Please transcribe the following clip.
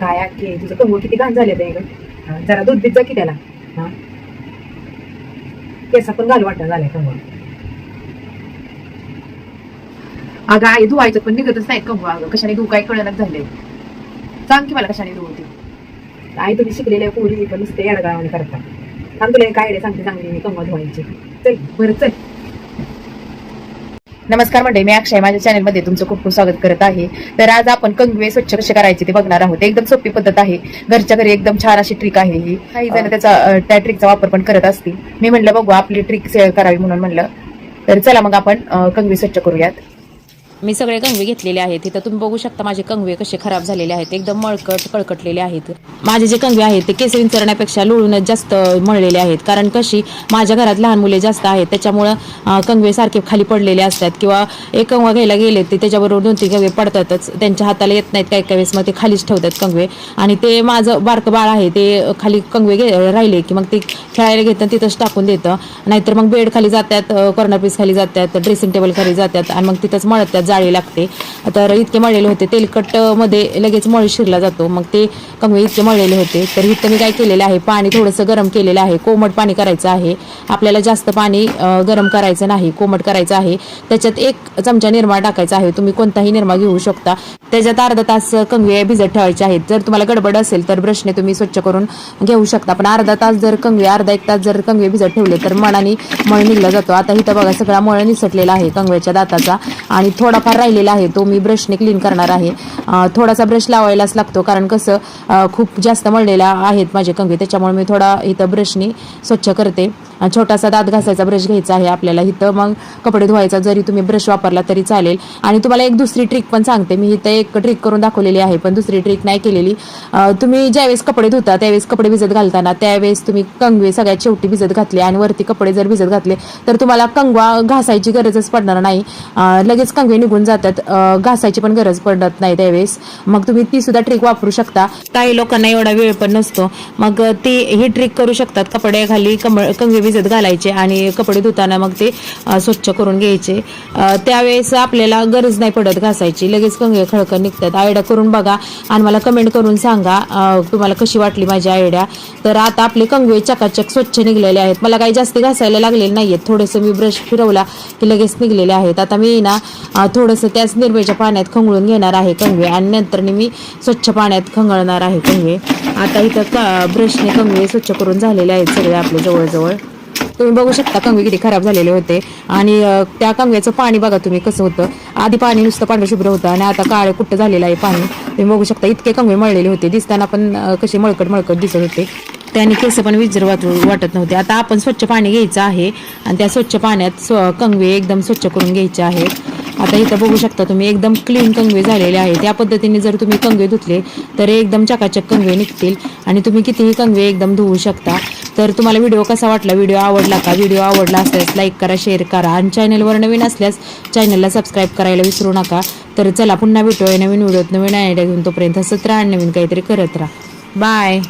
काय आखे तुझं कंगू किती घाण झाले ते जरा दूध बीत जा की त्याला. हा. केसा पण घालू वाटत झालाय कंगू अगं आई धुवायचं पण निघतच नाही कंगू अगं. कशाने धुवू काय कळणच झालंय. सांग की मला कशाने धुवते आई तुम्ही शिकलेल्या पोरी पण नुसते येडगावाने करता. सांग तुला काय रे सांगते चांगली मी कंगवा धुवायची. चल बरं चल. नमस्कार मंडळी मी अक्षय. माझ्या चॅनलमध्ये तुमचं खूप खूप स्वागत करत आहे. तर आज आपण कंगवे स्वच्छ कसे करायचे ते बघणार आहोत. एकदम सोपी पद्धत आहे. घरच्या घरी एकदम छान अशी ट्रिक आहे ही. काही जण त्याचा त्या ट्रिकचा वापर पण करत असतील. मी म्हणलं बघू आपली ट्रिक करावी म्हणून म्हणलं. तर चला मग आपण कंगवे स्वच्छ करूयात. मी सगळे कंगवे घेतलेले आहेत. तिथं तुम्ही बघू शकता माझे कंगवे कसे खराब झालेले आहेत. एकदम मळकट कळकटलेले आहेत. माझे जे कंगवे आहेत ते केसरी चरण्यापेक्षा लोळूनच जास्त मळलेले आहेत. कारण कशी माझ्या घरात लहान मुले जास्त आहेत. त्याच्यामुळं कंगवे सारखे खाली पडलेले असतात. किंवा एक कंगवा घ्यायला गेले ते त्याच्याबरोबर दोन तीन कंगवे पडतातच. त्यांच्या हाताला येत नाहीत काही काही वेळेस. मग ते खालीच ठेवतात कंगवे. आणि ते माझं बारकं बाळ आहे ते खाली कंगवे घे राहिले की मग ते खेळायला घेतं तिथंच टाकून देतं. नाहीतर मग बेड खाली जातात कॉर्नर पीस खाली जातात ड्रेसिंग टेबल खाली जातात आणि मग तिथंच मळतात. जाळी लागते. तर इतके मळलेले होते. तेलकटमध्ये लगेच मळ शिरला जातो. मग ते कंगवे इतके मळलेले होते. तर इथं मी काय केलेलं आहे? पाणी थोडंसं गरम केलेलं आहे. कोमट पाणी करायचं आहे. आपल्याला जास्त पाणी गरम करायचं नाही. कोमट करायचं आहे. त्याच्यात एक चमचा निरमा टाकायचा आहे. तुम्ही कोणताही निरमा घेऊ शकता. त्याच्यात अर्धा तास कंगवे भिजत ठेवायचे आहेत. जर तुम्हाला गडबड असेल तर ब्रशने तुम्ही स्वच्छ करून घेऊ शकता. पण अर्धा तास जर कंगवे अर्धा एक तास जर कंगवे भिजत ठेवले तर मनाने मळ निघला जातो. आता इथं बघा सगळा मळ निसटलेला आहे कंगव्याच्या दाताचा. आणि थोडा फार राहिलेला आहे तो मी ब्रशने क्लीन करणार आहे. थोडासा ब्रश लावायलाच लागतो कारण कसं खूप जास्त मळलेला आहेत माझे कंगवे त्याच्यामुळे मी थोडा इथं ब्रशने स्वच्छ करते. छोटासा दात घासायचा ब्रश घ्यायचा आहे आपल्याला. इथं मग कपडे धुवायचा जरी तुम्ही ब्रश वापरला तरी चालेल. आणि तुम्हाला एक दुसरी ट्रिक पण सांगते. मी इथं एक ट्रिक करून दाखवलेली आहे पण दुसरी ट्रिक नाही केलेली. तुम्ही ज्यावेळेस कपडे धुता त्यावेळेस कपडे भिजत घालताना त्यावेळेस तुम्ही कंगवे सगळ्यात शेवटी भिजत घातले आणि वरती कपडे जर भिजत घातले तर तुम्हाला कंगवा घासायची गरजच पडणार नाही. लगेच कंगवे निघून जातात. घासायची पण गरज पडत नाही त्यावेळेस. मग तुम्ही ती सुद्धा ट्रिक वापरू शकता. काही लोकांना एवढा वेळ पण नसतो. मग ते ही ट्रिक करू शकतात. कपडे खाली कमळ कंगवे भिजत घालायचे आणि कपडे धुताना मग ते स्वच्छ करून घ्यायचे. त्यावेळेस आपल्याला गरज नाही पडत घासायची. लगेच कंगे खळखळ निघतात. आयडिया करून बघा आणि मला कमेंट करून सांगा तुम्हाला कशी वाटली माझी आयडिया? तर आता आपले कंगवे चकाचक स्वच्छ निघलेले आहेत. मला काही जास्त घासायला लागलेले नाहीयेत. थोडंसं मी ब्रश फिरवला की लगेच निघलेले आहेत. आता मी ना थोडंसं त्याच निर्मेच्या पाण्यात खंगळून घेणार आहे कंगवे आणि नंतर मी स्वच्छ पाण्यात खंगळणार आहे कंगवे. आता इथं का ब्रशने कंगवे स्वच्छ करून झालेले आहेत सगळे आपले जवळजवळ. तुम्ही बघू शकता कंगवे किती खराब झालेले होते. आणि त्या कंगव्याचं पाणी बघा तुम्ही कसं होतं. आधी पाणी नुसतं पांढरं शुभ्र होतं आणि आता काळं कुठं झालेलं आहे पाणी. तुम्ही बघू शकता इतके कंगवे मळलेले होते. दिसताना पण कसे मळकट मळकट दिसत होते. त्याने केस पण विजर वाटू वाटत नव्हते. आता आपण स्वच्छ पाणी घ्यायचं आहे आणि त्या स्वच्छ पाण्यात स्व- कंगवे एकदम स्वच्छ करून घ्यायचे आहेत. आता इथं बघू शकता तुम्ही एकदम क्लीन कंगवे झालेले आहे त्या पद्धतीने जर तुम्ही कंगवे धुतले तर एकदम चकाचक कंगवे निघतील आणि तुम्ही कितीही कंगवे एकदम धुवू शकता. तर तुम्हाला व्हिडिओ कसा वाटला? व्हिडिओ आवडला का? व्हिडिओ आवडला असल्यास लाईक करा शेअर करा आणि चॅनलवर नवीन असल्यास चॅनलला सबस्क्राईब करायला विसरू नका. तर चला पुन्हा भेटूया नवीन व्हिडिओत नवीन आयडिया घेऊन तोपर्यंत सतरा आणि नवीन काहीतरी करत राहा. बाय